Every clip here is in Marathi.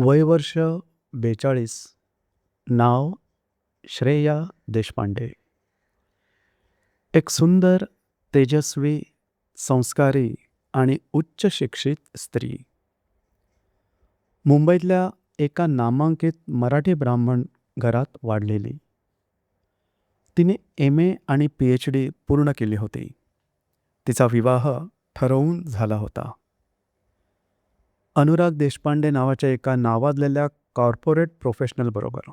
वय वर्ष बेचाळीस. नाव श्रेया देशपांडे. एक सुंदर तेजस्वी संस्कारी आणि उच्च शिक्षित स्त्री. मुंबईतल्या एका नामांकित मराठी ब्राह्मण घरात वाढलेली. तिने एम ए आणि पी एच डी पूर्ण केली होती. तिचा विवाह ठरवून झाला होता. अनुराग देशपांडे नावाच्या एका नावाजलेल्या कॉर्पोरेट प्रोफेशनल बरोबर.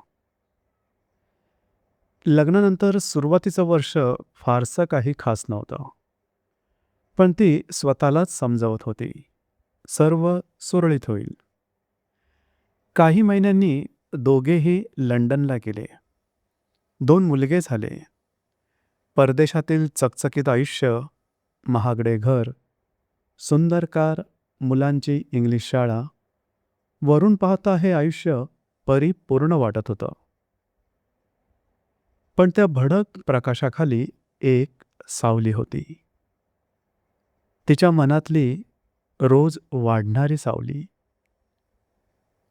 लग्नानंतर सुरुवातीचं वर्ष फारसं काही खास नव्हतं. पण ती स्वतःलाच समजावत होती. सर्व सुरळीत होईल. काही महिन्यांनी दोघेही लंडनला गेले. दोन मुलगे झाले. परदेशातील चकचकीत आयुष्य महागडे घर सुंदर कार मुलांची इंग्लिश शाळा वरून पाहता हे आयुष्य परिपूर्ण वाटत होतं. पण त्या भडक प्रकाशाखाली एक सावली होती. तिच्या मनातली रोज वाढणारी सावली.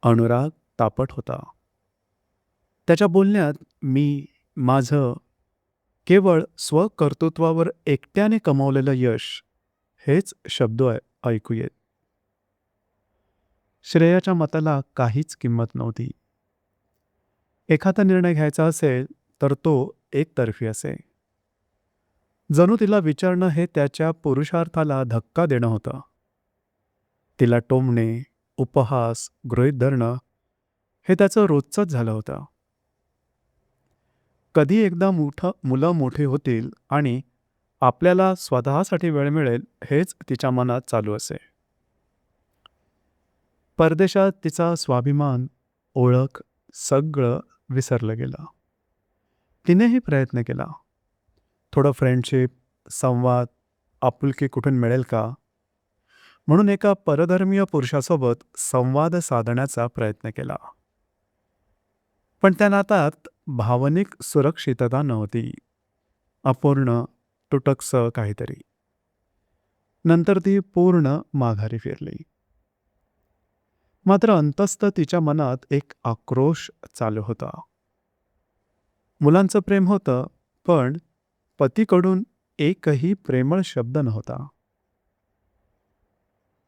अनुराग तापट होता. त्याच्या बोलण्यात मी माझं केवळ स्वकर्तृत्वावर एकट्याने कमावलेलं यश हेच शब्द ऐकू येत. श्रेयाच्या मताला काहीच किंमत नव्हती. एखादा निर्णय घ्यायचा असेल तर तो एकतर्फी असे. जणू तिला विचारणं हे त्याच्या पुरुषार्थाला धक्का देणं होतं. तिला टोमणे उपहास गृहीत धरणं हे त्याचं रोजचंच झालं होतं. कधी एकदा मोठं मुलं मोठी होतील आणि आपल्याला स्वतःसाठी वेळ मिळेल हेच तिच्या मनात चालू असे. परदेशात तिचा स्वाभिमान ओळख सगळं विसरलं गेलं. तिनेही प्रयत्न केला. थोडं फ्रेंडशिप संवाद आपुलकी कुठून मिळेल का? म्हणून एका परधर्मीय पुरुषासोबत संवाद साधण्याचा प्रयत्न केला. पण त्या नातात भावनिक सुरक्षितता नव्हती. अपूर्ण तुटकसं काहीतरी. नंतर ती पूर्ण माघारी फिरली. मात्र अंतस्थ तिच्या मनात एक आक्रोश चालू होता. मुलांचं प्रेम होतं पण पतीकडून एकही प्रेमळ शब्द नव्हता.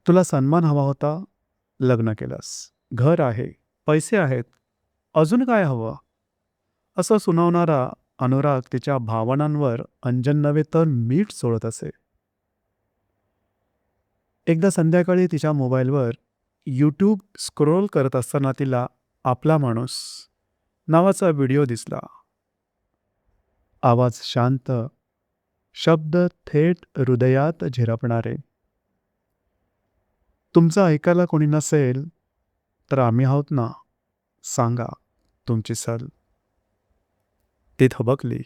तुला सन्मान हवा होता लग्न केलंस. घर आहे पैसे आहेत. अजून काय हवं? असं सुनावणारा अनुराग तिच्या भावनांवर अंजन नव्हे तर मीठ सोडत असे. एकदा संध्याकाळी तिच्या मोबाईलवर यूट्यूब स्क्रोल करत असताना तिला आपला माणूस नावाचा व्हिडिओ दिसला. आवाज शांत शब्द थेट हृदयात झिरपणारे. तुमचं ऐकायला कोणी नसेल तर आम्ही आहोत ना? सांगा तुमची सल. ती थबकली.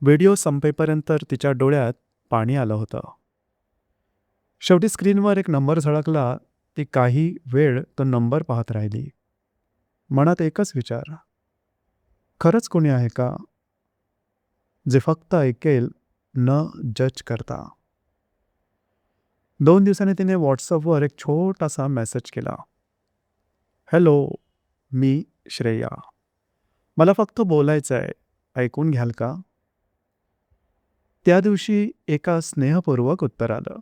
व्हिडिओ संपेपर्यंत तिच्या डोळ्यात पाणी आलं होतं. शेवटी स्क्रीनवर एक नंबर झळकला ती काही वेळ तो नंबर पाहत राहिली. मनात एकच विचार. खरंच कोणी आहे का? जे फक्त ऐकेल न जज करता. दोन दिवसांनी तिने व्हॉट्सअपवर एक छोटासा मेसेज केला. हॅलो मी श्रेया. मला फक्त बोलायचं आहे ऐकून घ्याल का? त्या दिवशी एका स्नेहपूर्वक उत्तर आलं.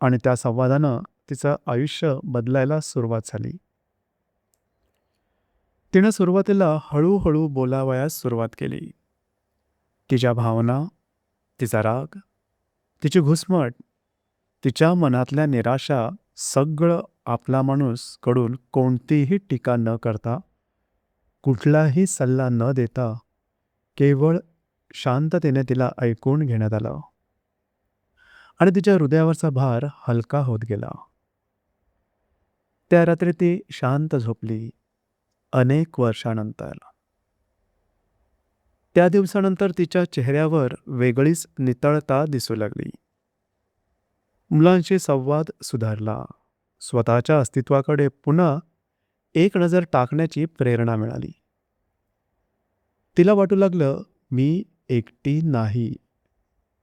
आणि त्या संवादानं तिचं आयुष्य बदलायला सुरुवात झाली. तिनं सुरुवातीला हळूहळू बोलावयास सुरुवात केली. तिच्या भावना तिचा राग तिची घुसमट तिच्या मनातल्या निराशा सगळं आपला माणूसकडून कोणतीही टीका न करता कुठलाही सल्ला न देता केवळ शांततेने तिला ऐकून घेण्यात आलं. आणि तिच्या हृदयावरचा भार हलका होत गेला. त्या रात्री ती शांत झोपली अनेक वर्षानंतर. त्या दिवसानंतर तिच्या चेहऱ्यावर वेगळीच नितळता दिसू लागली. मुलांशी संवाद सुधारला. स्वतःच्या अस्तित्वाकडे पुन्हा एक नजर टाकण्याची प्रेरणा मिळाली. तिला वाटू लागलं मी एकटी नाही.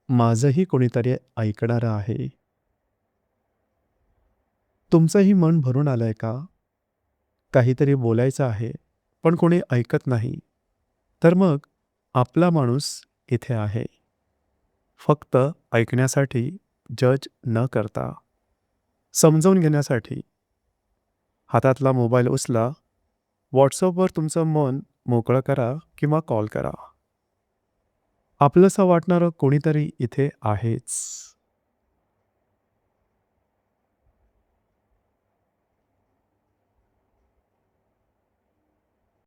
माझंही कोणीतरी ऐकणारं आहे. तुमचंही मन भरून आलंय का? काहीतरी बोलायचं आहे पण कोणी ऐकत नाही. तर मग आपला माणूस इथे आहे. फक्त ऐकण्यासाठी जज न करता. समजावून घेण्यासाठी. हातातला मोबाईल उचला. व्हॉट्सअपवर तुमचं मन मोकळं करा किंवा कॉल करा. आपलंसं वाटणारं कोणीतरी इथे आहेच.